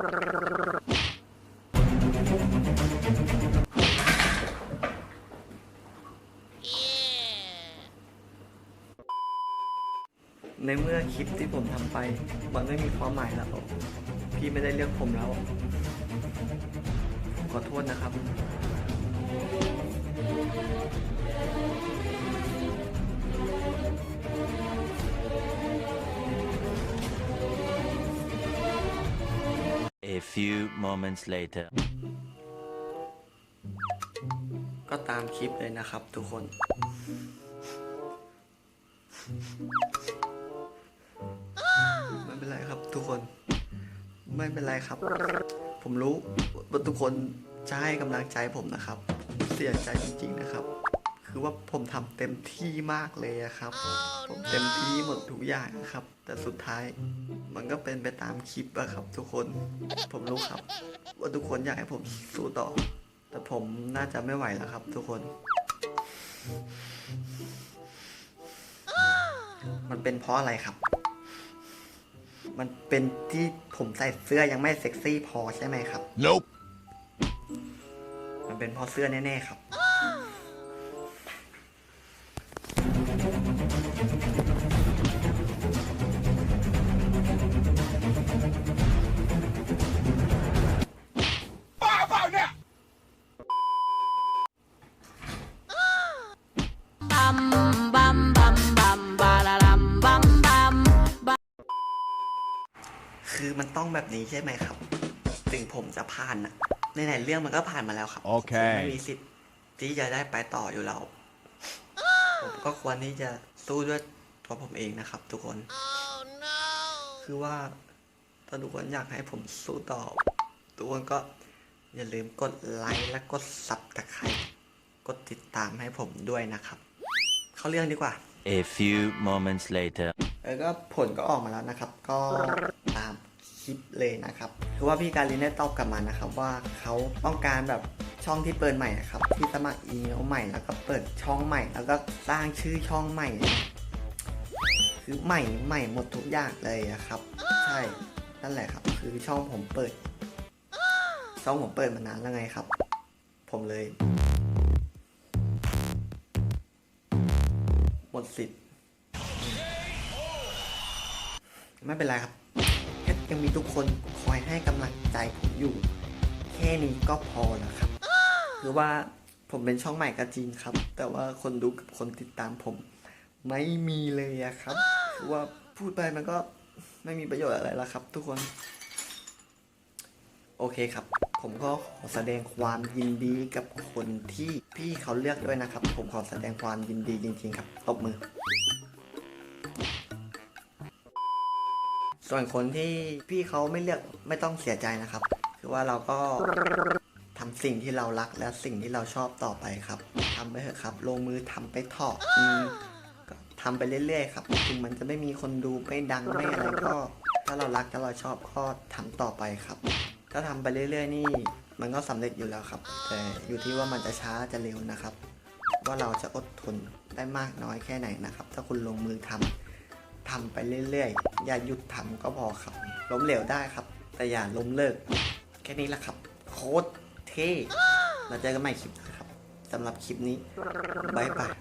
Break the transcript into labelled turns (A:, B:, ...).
A: ในเมื่อคลิปที่ผมทำไป มันไม่มีความหมายแล้ว พี่ไม่ได้เลือกผมแล้ว ขอโทษนะครับ
B: A few moments later.
A: ก็ตามคลิปเลยนะครับทุกคน ไม่เป็นไรครับทุกคน ไม่เป็นไรครับ ผมรู้ว่าทุกคนจะให้กำลังใจผมนะครับ เสียใจจริงๆนะครับ คือว่าผมทำเต็มที่มากเลยอะครับ ผมเต็มที่หมดทุกอย่างนะครับ แต่สุดท้ายมันก็เป็นไปตามคลิปอะครับ ทุกคนผมรู้ครับ ว่าทุกคนอยากให้ผมสู้ต่อ แต่ผมน่าจะไม่ไหวแล้วครับ ทุกคน มันเป็นเพราะอะไรครับ มันเป็นที่ผมใส่เสื้อยังไม่เซ็กซี่พอใช่ไหมครับ
B: Nope.
A: มันเป็นเพราะเสื้อแน่ๆครับ ต้องแบบนี้ใช่ไหมครับ ถึงผมจะผ่านนะในไหนๆเรื่องมันก็ผ่านมาแล้วครับ
B: โอเค
A: ผมไม่มีสิทธิ์ที่จะได้ไปต่ออยู่แล้ว ผมก็ควรที่จะสู้ด้วยตัวผมเองนะครับ ทุกคนคือว่าถ้าทุกคนอยากให้ผมสู้ต่อ ทุกคนก็อย่าลืมกดไลค์และกดซับตะไคร้กดติดตามให้ผมด้วยนะครับ เข้าเรื่องดีกว่า
B: A few moments later.
A: แล้วก็ผลก็ออกมาแล้วนะครับ ก็ตามคลิป เลยนะครับคือว่าพี่การินได้ตอบกลับมานะครับว่าเขาต้องการแบบช่องที่เปิดใหม่อะครับที่สมัครอีเมลใหม่แล้วก็เปิดช่องใหม่ แล้วก็สร้างชื่อช่องใหม่ คือใหม่ใหม่หมดทุกอย่างเลยอะครับ ใช่นั่นแหละครับ คือช่องผมเปิด ช่องผมเปิดมานานแล้วไงครับ ผมเลยหมดสิทธิ์ไม่เป็นไรครับ ยังมีทุกคนคอยให้กำลังใจผมอยู่ แค่นี้ก็พอแล้วครับคือว่าผมเป็นช่องใหม่ก็จริงครับ แต่ว่าคนดูกับคนติดตามผม ไม่มีเลยอะครับว่าพูดไปมันก็ไม่มีประโยชน์อะไรแล้วครับ ทุกคน โอเคครับ ผมก็ขอแสดงความยินดีกับคนที่พี่เขาเลือกด้วยนะครับ ผมขอแสดงความยินดีจริง ๆ ครับตบมือ ส่วนคนที่พี่เขาไม่เลือกไม่ต้องเสียใจนะครับ คือว่าเราก็ทำสิ่งที่เรารักและสิ่งที่เราชอบต่อไปครับทำไปเถอะครับ ลงมือทำไปเถอะอืมก็ทำไปเรื่อยๆครับถึงมันจะไม่มีคนดูไม่ดังไม่อะไรก็ ถ้าเรารักถ้าเราชอบก็ทำต่อไปครับ ถ้าทำไปเรื่อยๆ นี่ มันก็สำเร็จอยู่แล้วครับ แต่อยู่ที่ว่ามันจะช้าจะเร็วนะครับ ว่าเราจะอดทนได้มากน้อยแค่ไหนนะครับ ถ้าคุณลงมือทำทำ ไปเรื่อยๆ อย่าหยุดทำก็พอครับ ล้มเหลวได้ครับ แต่อย่าล้มเลิก แค่นี้แหละครับ โคตรเท่เราเจอกันใหม่คลิปหน้าครับสำหรับคลิปนี้บายบาย